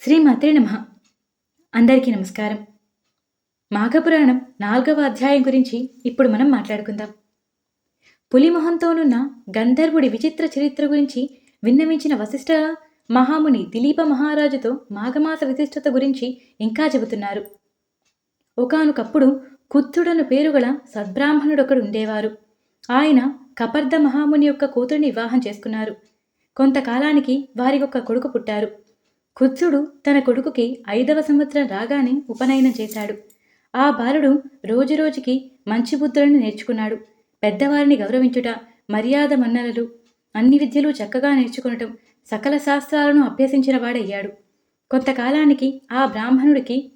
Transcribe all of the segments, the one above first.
శ్రీమాత్రే నమ. అందరికీ నమస్కారం. మాఘపురాణం నాలుగవ అధ్యాయం గురించి ఇప్పుడు మనం మాట్లాడుకుందాం. పులిమొహంతోనున్న గంధర్వుడి విచిత్ర చరిత్ర గురించి విన్నవించిన వశిష్ఠ మహాముని దిలీప మహారాజుతో మాఘమాస విశిష్టత గురించి ఇంకా చెబుతున్నారు. ఒకనొకప్పుడు కుత్తుడను పేరుగల సద్బ్రాహ్మణుడొకడు ఉండేవారు. ఆయన కపర్ద మహాముని యొక్క కూతురిని వివాహం చేసుకున్నారు. కొంతకాలానికి వారి ఒక కొడుకు పుట్టారు. కుత్సుడు తన కొడుకుకి ఐదవ సంవత్సరం రాగానే ఉపనయనం చేశాడు. ఆ బాలుడు రోజురోజుకి మంచి బుద్ధులను నేర్చుకున్నాడు. పెద్దవారిని గౌరవించుట మర్యాద మన్ననలు అన్ని విద్యలు చక్కగా నేర్చుకునటం సకల శాస్త్రాలను అభ్యసించిన వాడయ్యాడు. కొంతకాలానికి ఆ బ్రాహ్మణుడికి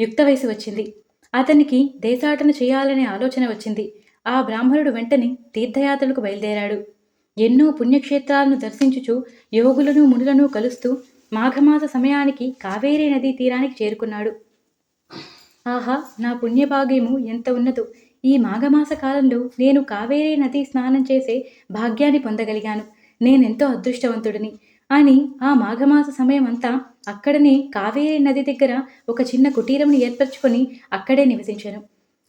యుక్త వయసు వచ్చింది. అతనికి దేశాటన చేయాలనే ఆలోచన వచ్చింది. ఆ బ్రాహ్మణుడు వెంటనే తీర్థయాత్రలకు బయలుదేరాడు. ఎన్నో పుణ్యక్షేత్రాలను దర్శించుచు యోగులను మునులను కలుస్తూ మాఘమాస సమయానికి కావేరీ నదీ తీరానికి చేరుకున్నాడు. ఆహా నా పుణ్యభాగ్యము ఎంత ఉన్నదో. ఈ మాఘమాస కాలంలో నేను కావేరీ నదీ స్నానం చేసే భాగ్యాన్ని పొందగలిగాను. నేనెంతో అదృష్టవంతుడిని. అని ఆ మాఘమాస సమయం అంతా అక్కడనే కావేరీ నది దగ్గర ఒక చిన్న కుటీరంను ఏర్పరచుకొని అక్కడే నివసించాను.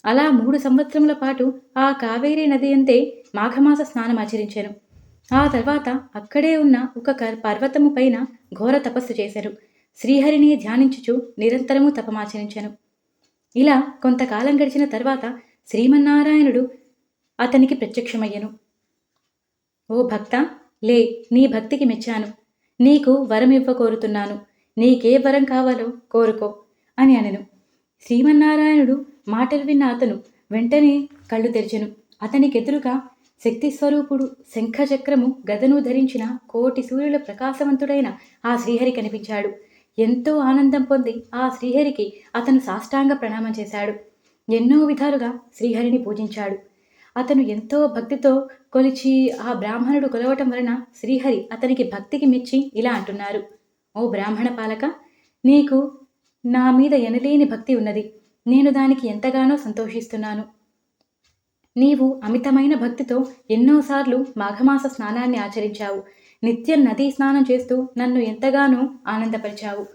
అలా మూడు సంవత్సరముల పాటు ఆ కావేరీ నది అంతే మాఘమాస స్నానం ఆచరించాను. ఆ తర్వాత అక్కడే ఉన్న ఒక పర్వతము పైన ఘోర తపస్సు చేశారు. శ్రీహరిని ధ్యానించుచు నిరంతరము తపమాచరించాను. ఇలా కొంతకాలం గడిచిన తర్వాత శ్రీమన్నారాయణుడు అతనికి ప్రత్యక్షమయ్యను. ఓ భక్త లే నీ భక్తికి మెచ్చాను. నీకు వరం ఇవ్వ కోరుతున్నాను. నీకే వరం కావాలో కోరుకో అని అనెను. శ్రీమన్నారాయణుడు మాటలు విన్న అతను వెంటనే కళ్ళు తెరిచెను. అతనికెదురుగా శక్తి స్వరూపుడు శంఖచక్రము గదను ధరించిన కోటి సూర్యుల ప్రకాశవంతుడైన ఆ శ్రీహరి కనిపించాడు. ఎంతో ఆనందం పొంది ఆ శ్రీహరికి అతను సాష్టాంగ ప్రణామం చేశాడు. ఎన్నో విధాలుగా శ్రీహరిని పూజించాడు. అతను ఎంతో భక్తితో కొలిచి ఆ బ్రాహ్మణుడు కొలవటం వలన శ్రీహరి అతనికి భక్తికి మెచ్చి ఇలా అంటున్నారు. ఓ బ్రాహ్మణ పాలక నీకు నా మీద ఎనలేని భక్తి ఉన్నది. నేను దానికి ఎంతగానో సంతోషిస్తున్నాను. నీవు అమితమైన భక్తితో ఎన్నోసార్లు మాఘమాస స్నానాన్ని ఆచరించావు. నిత్యం నదీ స్నానం చేస్తూ నన్ను ఎంతగానో ఆనందపరిచావు.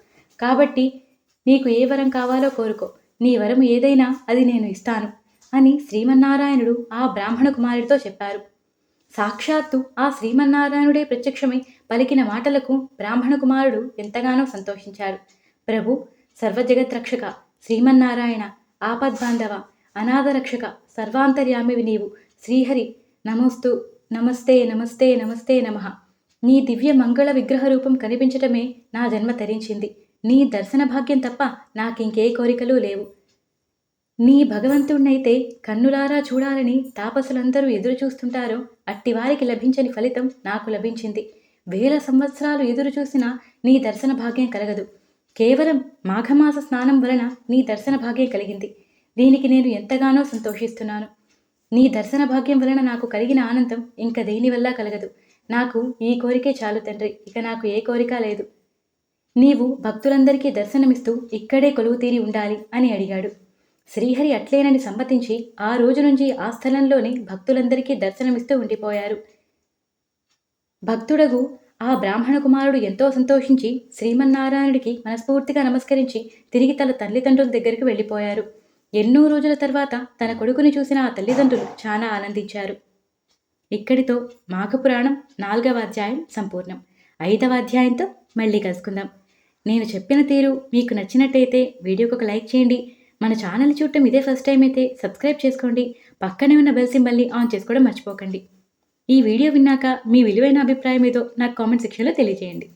కాబట్టి నీకు ఏ వరం కావాలో కోరుకో. నీ వరం ఏదైనా అది నేను ఇస్తాను అని శ్రీమన్నారాయణుడు ఆ బ్రాహ్మణ కుమారుడితో చెప్పారు. సాక్షాత్తు ఆ శ్రీమన్నారాయణుడే ప్రత్యక్షమై పలికిన మాటలకు బ్రాహ్మణ కుమారుడు ఎంతగానో సంతోషించారు ప్రభు సర్వజగత్రక్షక శ్రీమన్నారాయణ ఆపద్బాంధవ అనాథరక్షక సర్వాంతర్యామివి నీవు శ్రీహరి నమోస్తు. నమస్తే నమస్తే నమస్తే నమ. నీ దివ్య మంగళ విగ్రహ రూపం కనిపించటమే నా జన్మ తరించింది. నీ దర్శన భాగ్యం తప్ప నాకింకే కోరికలు లేవు. నీ భగవంతుణ్ణైతే కన్నులారా చూడాలని తాపసులందరూ ఎదురు చూస్తుంటారో అట్టివారికి లభించని ఫలితం నాకు లభించింది. వేల సంవత్సరాలు ఎదురు చూసినా నీ దర్శన భాగ్యం కలగదు. కేవలం మాఘమాస స్నానం వలన నీ దర్శన భాగ్యం కలిగింది. దీనికి నేను ఎంతగానో సంతోషిస్తున్నాను. నీ దర్శన భాగ్యం వలన నాకు కలిగిన ఆనందం ఇంక దేనివల్ల కలగదు? నాకు ఈ కోరికే చాలు తండ్రి ఇక నాకు ఏ కోరిక లేదు. నీవు భక్తులందరికీ దర్శనమిస్తూ ఇక్కడే కొలువు తీరి ఉండాలి అని అడిగాడు. శ్రీహరి అట్లేనని సమ్మతించి ఆ రోజు నుంచి ఆ స్థలంలోనే భక్తులందరికీ దర్శనమిస్తూ ఉండిపోయారు. భక్తుడగు ఆ బ్రాహ్మణ కుమారుడు ఎంతో సంతోషించి శ్రీమన్నారాయణుడికి మనస్ఫూర్తిగా నమస్కరించి తిరిగి తన తల్లిదండ్రుల దగ్గరికి వెళ్ళిపోయారు. ఎన్నో రోజుల తర్వాత తన కొడుకుని చూసిన ఆ తల్లిదండ్రులు చాలా ఆనందించారు. ఇక్కడితో మాఘపురాణం నాలుగవ అధ్యాయం సంపూర్ణం. ఐదవ అధ్యాయంతో మళ్ళీ కలుసుకుందాం. నేను చెప్పిన తీరు మీకు నచ్చినట్టయితే వీడియోకి ఒక లైక్ చేయండి. మన ఛానల్ చూడటం ఇదే ఫస్ట్ టైం అయితే సబ్స్క్రైబ్ చేసుకోండి. పక్కనే ఉన్న బెల్ సింబల్ని ఆన్ చేసుకోవడం మర్చిపోకండి. ఈ వీడియో విన్నాక మీ విలువైన అభిప్రాయం ఏదో నాకు కామెంట్ సెక్షన్లో తెలియజేయండి.